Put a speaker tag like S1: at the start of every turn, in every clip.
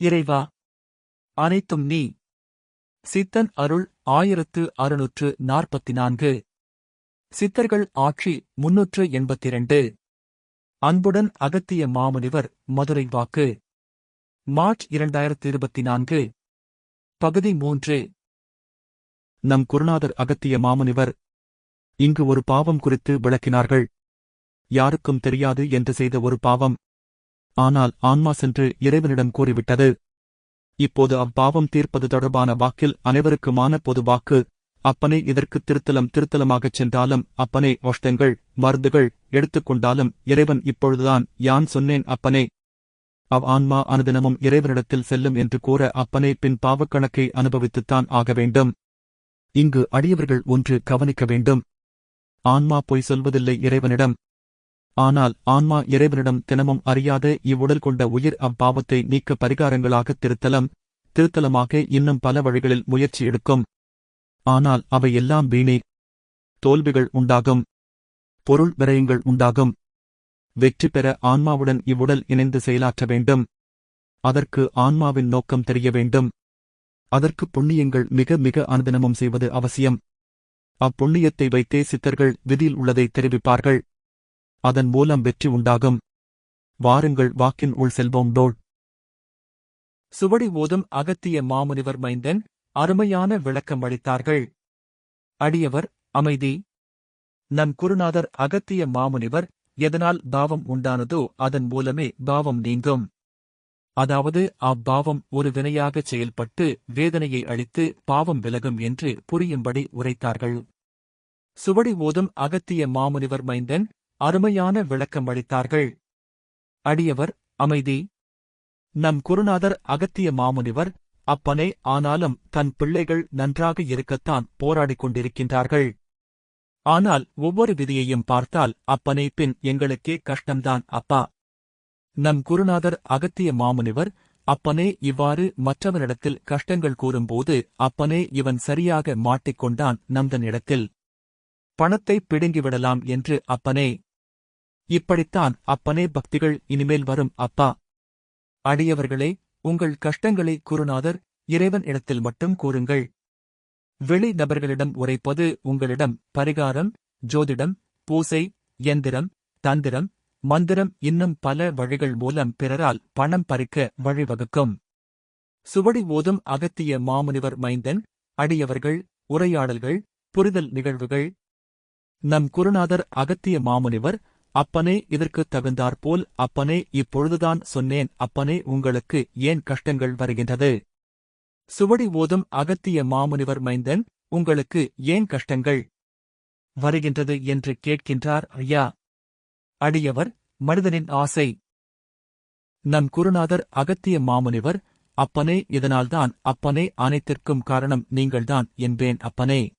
S1: இறைவா அனைத்தும் நீ. சித்தன் அருள் ஆயிரத்து அறுநூற்று நாற்பத்தி நான்கு சித்தர்கள் ஆட்சி முன்னூற்று எண்பத்திரண்டு. அன்புடன் அகத்திய மாமுனிவர் மதுரை வாக்கு. மார்ச் இரண்டாயிரத்து இருபத்தி நான்கு பகுதி மூன்று. நம் குருநாதர் அகத்திய மாமுனிவர் இங்கு ஒரு பாவம் குறித்து விளக்கினார்கள். யாருக்கும் தெரியாது என்று செய்த ஒரு பாவம். ஆனால் ஆன்மா சென்று இறைவனிடம் கூறிவிட்டது. இப்போது அப்பாவம் தீர்ப்பது தொடர்பான வாக்கில் அனைவருக்குமான பொது வாக்கு அப்பனே இதற்கு திருத்தலம் திருத்தலமாகச் சென்றாலும் அப்பனே ஒஷ்டங்கள் மருந்துகள் எடுத்துக்கொண்டாலும் இறைவன் இப்பொழுதுதான் யான் சொன்னேன் அப்பனே. அவ் ஆன்மா அனுதினமும் இறைவனிடத்தில் செல்லும் என்று கூற அப்பனே பின் பாவக்கணக்கை அனுபவித்துத்தான் ஆக வேண்டும். இங்கு அடியவர்கள் ஒன்று கவனிக்க வேண்டும். ஆன்மா பொய் சொல்வதில்லை இறைவனிடம். ஆனால் ஆன்மா இறைவனிடம் தினமும் அறியாத இவ்வுடல் கொண்ட உயிர் அப்பாவத்தை நீக்க பரிகாரங்களாக திருத்தலம் திருத்தலமாக இன்னும் பல வழிகளில் முயற்சி எடுக்கும். ஆனால் அவை எல்லாம் வீணே. தோல்விகள் உண்டாகும். பொருள் விரயங்கள் உண்டாகும். வெற்றி பெற ஆன்மாவுடன் இவ்வுடல் இணைந்து செயலாற்ற வேண்டும். அதற்கு ஆன்மாவின் நோக்கம் தெரிய வேண்டும். அதற்கு புண்ணியங்கள் மிக மிக அனுதினமும் செய்வது அவசியம். அப்புண்ணியத்தை வைத்தே சித்தர்கள் விதியில் உள்ளதை தெரிவிப்பார்கள். அதன் மூலம் வெற்றி உண்டாகும். வாருங்கள் வாக்கின் உள் செல்வோம் டோல் சுவடி ஓதும் அகத்திய மாமுனிவர் மைந்தன் அருமையான விளக்கம் அளித்தார்கள். அடியவர் அமைதி. நம் குருநாதர் அகத்திய மாமுனிவர் எதனால் பாவம் உண்டானதோ அதன் மூலமே பாவம் நீங்கும். அதாவது அப்பாவம் ஒரு வினையாகச் செயல்பட்டு வேதனையை அளித்து பாவம் விலகும் என்று புரியும்படி உரைத்தார்கள். சுவடி ஓதும் அகத்திய மாமுனிவர் மைந்தன் அருமையான விளக்கம் அளித்தார்கள். அடியவர் அமைதி. நம் குருநாதர் அகத்திய மாமுனிவர் அப்பனே ஆனாலும் தன் பிள்ளைகள் நன்றாக இருக்கத்தான் போராடிக் கொண்டிருக்கின்றார்கள். ஆனால் ஒவ்வொரு விதியையும் பார்த்தால் அப்பனே பின் எங்களுக்கே கஷ்டம்தான் அப்பா. நம் குருநாதர் அகத்திய மாமுனிவர் அப்பனே இவ்வாறு மற்றவனிடத்தில் கஷ்டங்கள் கூறும்போது அப்பனே இவன் சரியாக மாட்டிக்கொண்டான் நம்தனிடத்தில் பணத்தை பிடுங்கிவிடலாம் என்று அப்பனே இப்படித்தான் அப்பனே பக்திகள் இனிமேல் வரும் அப்பா. அடியவர்களே உங்கள் கஷ்டங்களை குருநாதர் இறைவன் இடத்தில் மட்டும் கூறுங்கள். வெளி நபர்களிடம் உரைப்பது உங்களிடம் பரிகாரம் ஜோதிடம் பூசை எந்திரம் தந்திரம் மந்திரம் இன்னும் பல வழிகள் மூலம் பிறரால் பணம் பறிக்க வழிவகுக்கும். சுவடி ஓதும் அகத்திய மாமுனிவர் மைந்தன் அடியவர்கள் உரையாடல்கள் புரிதல் நிகழ்வுகள். நம் குருநாதர் அகத்திய மாமுனிவர் அப்பனே இதற்குத் தகுந்தாற்போல் அப்பனே இப்பொழுதுதான் சொன்னேன் அப்பனே உங்களுக்கு ஏன் கஷ்டங்கள் வருகின்றது? சுவடி ஓதும் அகத்திய மாமுனிவர் மைந்தன் உங்களுக்கு ஏன் கஷ்டங்கள் வருகின்றது என்று கேட்கின்றார் ஐயா. அடியவர் மனிதனின் ஆசை. நம் குருநாதர் அகத்திய மாமுனிவர் அப்பனே இதனால்தான் அப்பனே அனைத்திற்கும் காரணம் நீங்கள்தான் என்பேன் அப்பனே.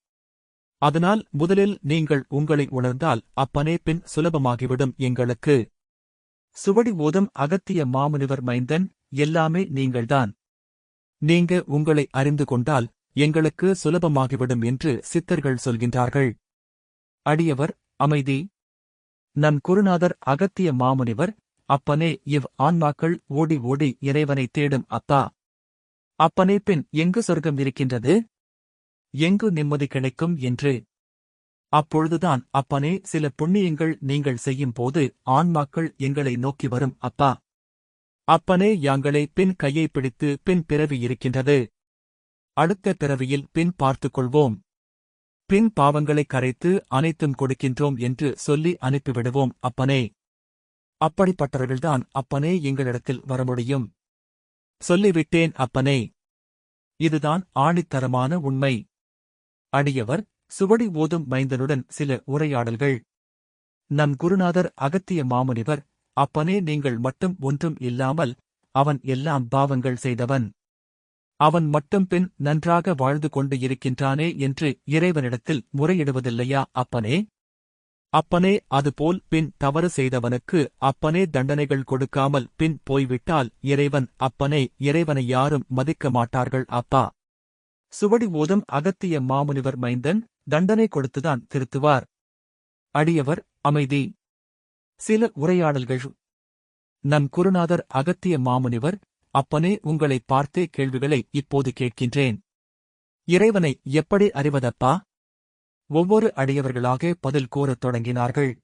S1: அதனால் முதலில் நீங்கள் உங்களை உணர்ந்தால் அப்பனே பின் சுலபமாகிவிடும் எங்களுக்கு. சுவடி ஓதும் அகத்திய மாமுனிவர் மைந்தன் எல்லாமே நீங்கள்தான். நீங்க உங்களை அறிந்து கொண்டால் எங்களுக்கு சுலபமாகிவிடும் என்று சித்தர்கள் சொல்கின்றார்கள். அடியவர் அமைதி. நம் குருநாதர் அகத்திய மாமுனிவர் அப்பனே இவ் ஆன்மாக்கள் ஓடி ஓடி இறைவனை தேடும் அப்பா அப்பனே பின் எங்கு சொர்க்கம் இருக்கின்றது? எங்கு நிம்மதி கிடைக்கும் என்று. அப்பொழுதுதான் அப்பனே சில புண்ணியங்கள் நீங்கள் செய்யும் போது ஆன்மாக்கள் எங்களை நோக்கி வரும் அப்பா. அப்பனே யாங்களை பின் கையை பிடித்து பின் பிறவி இருக்கின்றது. அடுத்த பிறவியில் பின் பார்த்துக் கொள்வோம் பின் பாவங்களை கரைத்து அனைத்தும் கொடுக்கின்றோம் என்று சொல்லி அனுப்பிவிடுவோம் அப்பனே. அப்படிப்பட்டவர்கள்தான் அப்பனே எங்களிடத்தில் வர முடியும் சொல்லிவிட்டேன் அப்பனே. இதுதான் ஆணித்தரமான உண்மை. அடியவர் சுவடி ஓதும் மைந்தனுடன் சில உரையாடல்கள். நம் குருநாதர் அகத்திய மாமுனிவர் அப்பனே நீங்கள் மட்டும் ஒன்றும் இல்லாமல் அவன் எல்லாம் பாவங்கள் செய்தவன். அவன் மட்டும் பின் நன்றாக வாழ்ந்து கொண்டு இருக்கின்றானே என்று இறைவனிடத்தில் முறையிடுவதில்லையா அப்பனே? அப்பனே அதுபோல் பின் தவறு செய்தவனுக்கு அப்பனே தண்டனைகள் கொடுக்காமல் பின் போய்விட்டால் இறைவன் அப்பனே இறைவனை யாரும் மதிக்க மாட்டார்கள் அப்பா. சுவடி ஓதும் அகத்திய மாமுனிவர் மைந்தன் தண்டனை கொடுத்துதான் திருத்துவார். அடியவர் அமைதி. சில உரையாடல்கள். நம் குருநாதர் அகத்திய மாமுனிவர் அப்பனே உங்களை பார்த்தே கேள்விகளை இப்போது கேட்கின்றேன். இறைவனை எப்படி அறிவதப்பா? ஒவ்வொரு அடியவர்களாக பதில் கூறத் தொடங்கினார்கள்.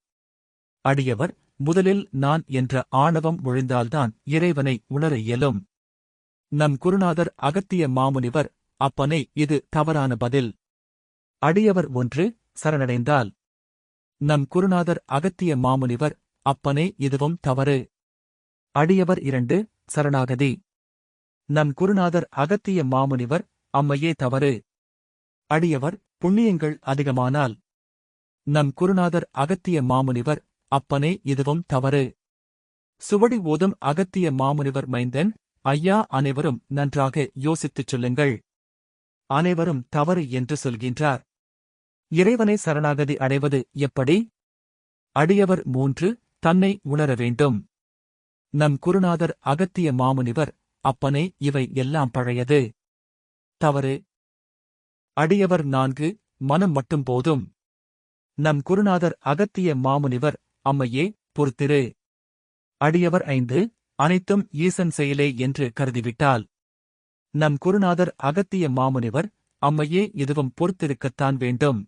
S1: அடியவர் முதலில் நான் என்ற ஆணவம் ஒழிந்தால்தான் இறைவனை உணர இயலும். நம் குருநாதர் அகத்திய மாமுனிவர் அப்பனே இது தவறான பதில். அடியவர் ஒன்று சரணடைந்தால். நம் குருநாதர் அகத்திய மாமுனிவர் அப்பனே இதுவும் தவறு. அடியவர் இரண்டு சரணாகதி. நம் குருநாதர் அகத்திய மாமுனிவர் அம்மையே தவறு. அடியவர் புண்ணியங்கள் அதிகமானால். நம் குருநாதர் அகத்திய மாமுனிவர் அப்பனே இதுவும் தவறு. சுவடி ஓதும் அகத்திய மாமுனிவர் மைந்தன் ஐயா அனைவரும் நன்றாக யோசித்துச் சொல்லுங்கள். அனைவரும் தவறு என்று சொல்கின்றார். இறைவனை சரணாகதி அடைவது எப்படி? அடியவர் மூன்று தன்னை உணர வேண்டும். நம் குருநாதர் அகத்திய மாமுனிவர் அப்பனே இவை எல்லாம் பழையது. தவறு. அடியவர் நான்கு மனம் மட்டும் போதும். நம் குருநாதர் அகத்திய மாமுனிவர் அம்மையே பொறுத்திரு. அடியவர் ஐந்து அனைத்தும் ஈசன் செயலே என்று கருதிவிட்டால். நம் குருநாதர் அகத்திய மாமுனிவர் அம்மையே இதுவும் பொறுத்திருக்கத்தான் வேண்டும்.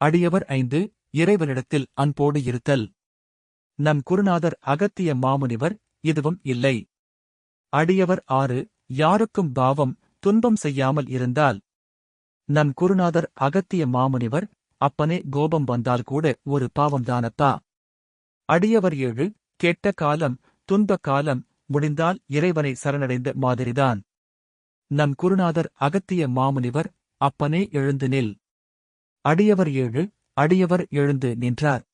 S1: அடியவர் ஐந்து இறைவனிடத்தில் அன்போடு இருத்தல். நம் குருநாதர் அகத்திய மாமுனிவர் இதுவும் இல்லை. அடியவர் ஆறு யாருக்கும் பாவம் துன்பம் செய்யாமல் இருந்தால். நம் குருநாதர் அகத்திய மாமுனிவர் அப்பனே கோபம் வந்தால் கூட ஒரு பாவம்தானப்பா அடியவர் ஏழு கெட்ட காலம் துன்ப காலம் முடிந்தால் இறைவனை சரணடைந்த மாதிரிதான். நம் குருநாதர் அகத்திய மாமுனிவர் அப்பனே எழுந்து நில். அடியவர் ஏழு அடியவர் எழுந்து நின்றார்.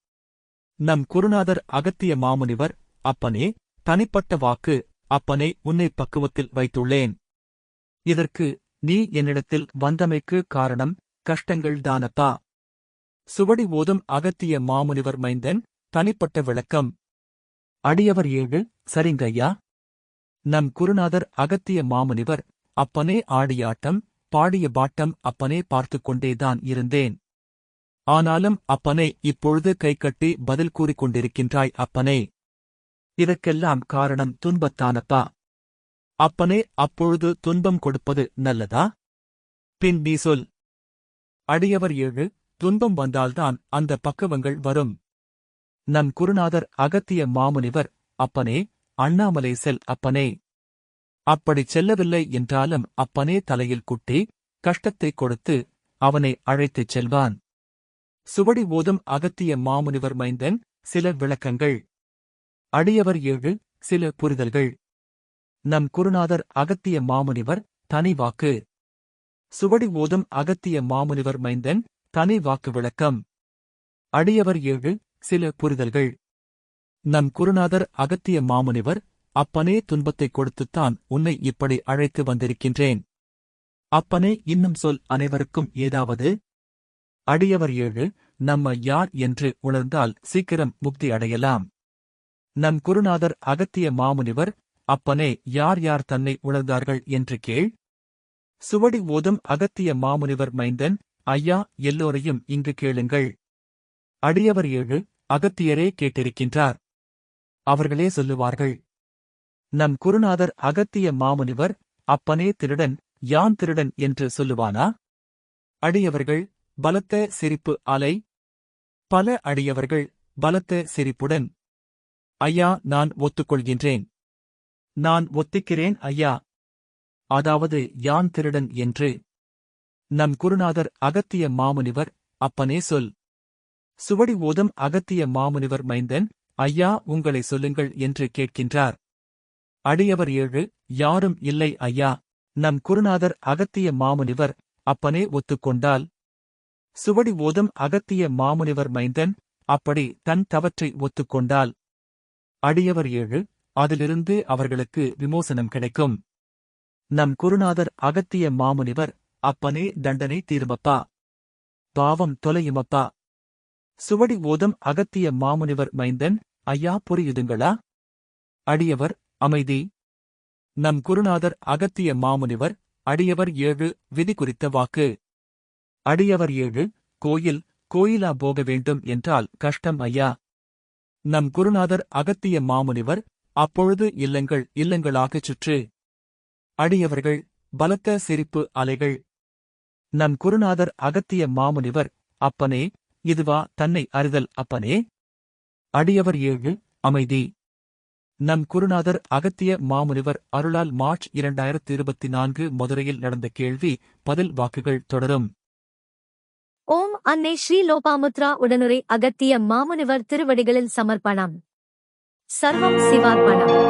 S1: நம் குருநாதர் அகத்திய மாமுனிவர் அப்பனே தனிப்பட்ட வாக்கு அப்பனே உன்னை பக்குவத்தில் வைத்துள்ளேன். இதற்கு நீ என்னிடத்தில் வந்தமைக்கு காரணம் கஷ்டங்கள் தானப்பா சுவடி ஓதும் அகத்திய மாமுனிவர் மைந்தன் தனிப்பட்ட விளக்கம். அடியவர் ஏழு சரிங்கய்யா? நம் குருநாதர் அகத்திய மாமுனிவர் அப்பனே ஆடியாட்டம் பாடிய பாட்டம் அப்பனே பார்த்துக் கொண்டேதான் இருந்தேன். ஆனாலும் அப்பனே இப்பொழுது கைகட்டி பதில் கூறிக் கொண்டிருக்கின்றாய் அப்பனே. இதற்கெல்லாம் காரணம் துன்பத்தானப்பா? அப்பனே அப்பொழுது துன்பம் கொடுப்பது நல்லதா? பின் நீ சொல். அடியவர் ஏழு துன்பம் வந்தால்தான் அந்த பக்குவங்கள் வரும். நம் குருநாதர் அகத்திய மாமுனிவர் அப்பனே அண்ணாமலை செல் அப்பனே. அப்படிச் செல்லவில்லை என்றாலும் அப்பனே தலையில் குட்டி கஷ்டத்தைக் கொடுத்து அவனை அழைத்துச் செல்வான். சுவடி ஓதும் அகத்திய மாமுனிவர் மைந்தன் சில விளக்கங்கள். அடியவர் ஏழு சில புரிதல்கள். நம் குருநாதர் அகத்திய மாமுனிவர் தனி வாக்கு. சுவடி ஓதும் அகத்திய மாமுனிவர் மைந்தன் தனி வாக்கு விளக்கம். அடியவர் ஏழு சில புரிதல்கள். நம் குருநாதர் அகத்திய மாமுனிவர் அப்பனே துன்பத்தைக் கொடுத்துத்தான் உன்னை இப்படி அழைத்து வந்திருக்கின்றேன். அப்பனே இன்னும் சொல் அனைவருக்கும் ஏதாவது? அடியவர் ஏழு நம்ம யார் என்று உணர்ந்தால் சீக்கிரம் முக்தி அடையலாம். நம் குருநாதர் அகத்திய மாமுனிவர் அப்பனே யார் யார் தன்னை உணர்ந்தார்கள் என்று கேள். சுவடி ஓதும் அகத்திய மாமுனிவர் மைந்தன் ஐயா எல்லோரையும் இங்கு கேளுங்கள். அடியவர் ஏழு அகத்தியரே கேட்டிருக்கின்றார். அவர்களே சொல்லுவார்கள் நம் குருநாதர் அகத்திய மாமுனிவர் அப்பனே திருடன் யான் திருடன்? என்று சொல்லுவானா? அடியவர்கள் பலத்த சிரிப்பு அலை. பல அடியவர்கள் பலத்த சிரிப்புடன் ஐயா நான் ஒத்துக்கொள்கின்றேன். நான் ஒத்திக்கிறேன் ஐயா. அதாவது யான் திருடன் என்று. நம் குருநாதர் அகத்திய மாமுனிவர் அப்பனே சொல். சுவடி ஓதும் அகத்திய மாமுனிவர் மைந்தன் ஐயா உங்களை சொல்லுங்கள் என்று கேட்கின்றார். அடியவர் ஏழு யாரும் இல்லை ஐயா. நம் குருநாதர் அகத்திய மாமுனிவர் அப்பனே ஒத்துக்கொண்டால். சுவடி ஓதும் அகத்திய மாமுனிவர் மைந்தன் அப்படி தன் தவற்றை ஒத்துக்கொண்டால். அடியவர் ஏழு அதிலிருந்து அவர்களுக்கு விமோசனம் கிடைக்கும். நம் குருநாதர் அகத்திய மாமுனிவர் அப்பனே தண்டனை தீருமப்பா. பாவம் தொலையுமப்பா. சுவடி ஓதும் அகத்திய மாமுனிவர் மைந்தன் ஐயா புரியுதுங்களா? அடியவர் அமைதி. நம் குருநாதர் அகத்திய மாமுனிவர் அடியவர் ஏழு விதி குறித்த வாக்கு. அடியவர் ஏழு கோயில் கோயிலா போக வேண்டும் என்றால் கஷ்டம் ஐயா. நம் குருநாதர் அகத்திய மாமுனிவர் அப்பொழுது இல்லங்கள் இல்லங்களாகச் சுற்று. அடியவர்கள் பலத்த சிரிப்பு அலைகள். நம் குருநாதர் அகத்திய மாமுனிவர் அப்பனே இதுவா தன்னை அறிதல் அப்பனே. அடியவர் ஏழு அமைதி. நம் குருநாதர் அகத்திய மாமுனிவர் அருளால் மார்ச் இரண்டாயிரத்தி இருபத்தி நான்கு மதுரையில் நடந்த கேள்வி பதில் வாக்குகள் தொடரும்.
S2: ஓம் அன்னை ஸ்ரீ லோபாமுத்ரா உடனுரை அகத்திய மாமுனிவர் திருவடிகளில் சமர்ப்பணம். சர்வம் சிவார்ப்பணம்.